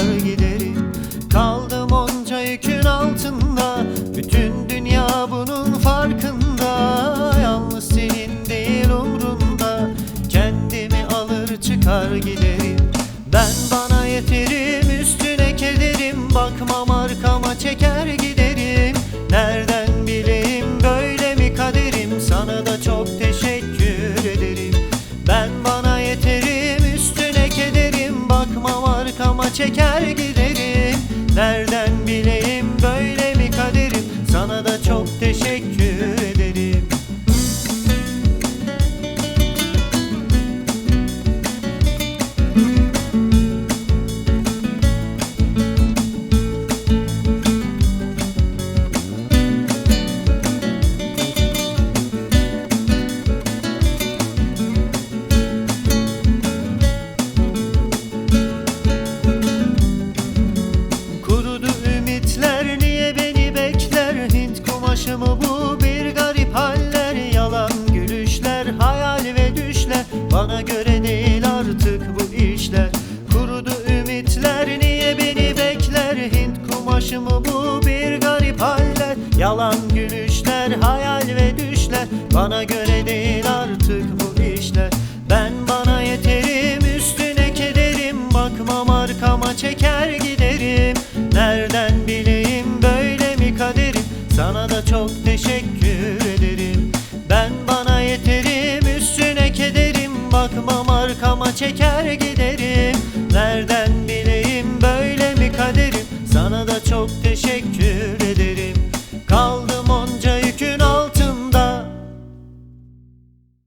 uçar giderim. Kaldım onca yükün altında. Bütün dünya bunun farkında. Yalnız senin değil umrunda. Kendimi alır çıkar giderim. Ben bana yeterim üstüne kederim. Bakmam arka çeker giderim. Nereden bileyim böyle mi kaderim? Sana da çok Hint kumaşı mı bu bir garip haller. Yalan gülüşler hayal ve düşler. Bana göre değil artık bu işler. Ben bana yeterim üstüne kederim. Bakmam arkama çeker giderim. Nereden bileyim böyle mi kaderim? Sana da çok teşekkür ederim. Ben bana yeterim üstüne kederim. Bakmam arkama çeker giderim. Nereden